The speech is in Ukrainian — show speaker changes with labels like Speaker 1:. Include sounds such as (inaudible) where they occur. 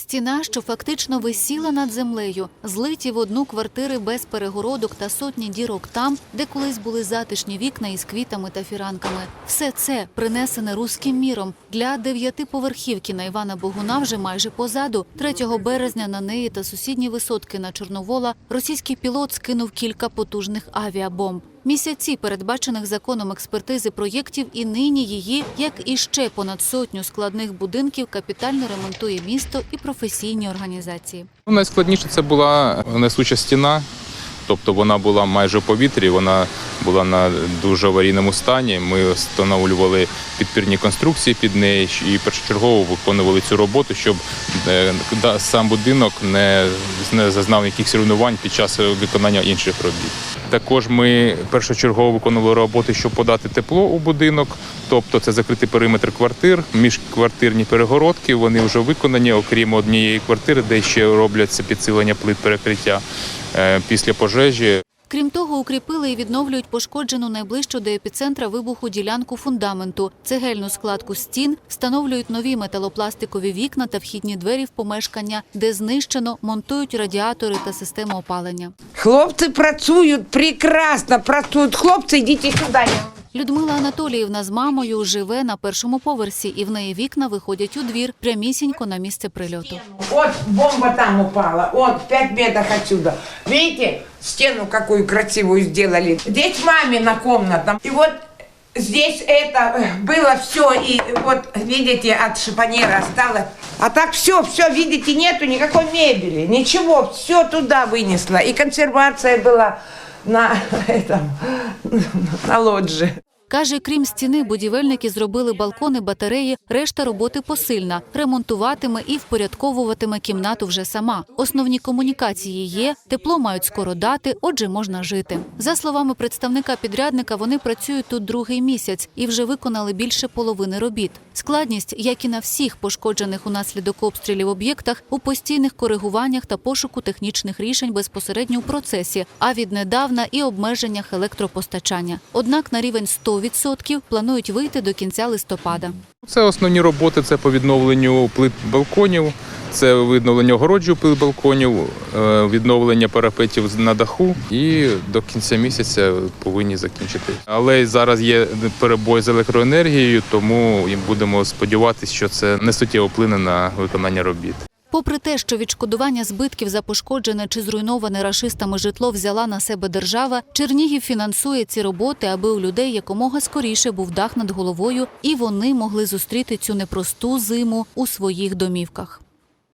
Speaker 1: Стіна, що фактично висіла над землею, злиті в одну квартири без перегородок та сотні дірок там, де колись були затишні вікна із квітами та фіранками. Все це принесене руським міром для дев'ятиповерхівки на Івана Богуна вже майже позаду. 3 березня на неї та сусідні висотки на Чорновола російський пілот скинув кілька потужних авіабомб. Місяці передбачених законом експертизи проєктів і нині її, як і ще понад сотню складних будинків, капітально ремонтує місто і професійні організації.
Speaker 2: Ну, Найскладніше це була несуча стіна, тобто вона була майже в повітрі, вона була на дуже аварійному стані. Ми встановлювали підпірні конструкції під неї і першочергово виконували цю роботу, щоб е, сам будинок не, зазнав якихось руйнувань під час виконання інших робіт. Також ми першочергово виконували роботи, щоб подати тепло у будинок, тобто це закритий периметр квартир, міжквартирні перегородки. Вони вже виконані, окрім однієї квартири, де ще робляться підсилення плит перекриття е, після пожежі.
Speaker 1: Крім того, укріпили і відновлюють пошкоджену найближчу до епіцентра вибуху ділянку фундаменту, цегельну складку стін, встановлюють нові металопластикові вікна та вхідні двері в помешкання, де знищено, монтують радіатори та систему опалення.
Speaker 3: Хлопці працюють прекрасно, працюють. Хлопці, йдіть сюди.
Speaker 1: Людмила Анатоліївна з мамою живе на першому поверсі, і в неї вікна виходять у двір прямісінько на місце прильоту.
Speaker 3: Вот бомба там упала, вот 5 метров отсюда. Видите, стену какую красивую сделали. Здесь мамина комната. И вот здесь это э, было все, и вот видите, от шифонера осталось. А так все, все, видите, нету никакой мебели, ничего, все туда вынесла. И консервация была на (laughs) этом, на лоджии.
Speaker 1: Каже, крім стіни, будівельники зробили балкони, батареї, решта роботи посильна. Ремонтуватиме і впорядковуватиме кімнату вже сама. Основні комунікації є, тепло мають скоро дати, отже, можна жити. За словами представника підрядника, вони працюють тут другий місяць і вже виконали більше половини робіт. Складність, як і на всіх пошкоджених унаслідок обстрілів об'єктах, у постійних коригуваннях та пошуку технічних рішень безпосередньо у процесі, а віднедавна і обмеженнях електропостачання. Однак на рівень 100% планують вийти до кінця листопада.
Speaker 2: Це основні роботи це по відновленню плит балконів, це відновлення огороджу плит балконів, е, відновлення парапетів на даху і до кінця місяця повинні закінчити. Але зараз є перебой з електроенергією, тому будемо сподіватися, що це не суттєво вплине на виконання робіт.
Speaker 1: Попри те, що відшкодування збитків за пошкоджене чи зруйноване рашистами житло взяла на себе держава, Чернігів фінансує ці роботи, аби у людей якомога скоріше був дах над головою, і вони могли зустріти цю непросту зиму у своїх домівках.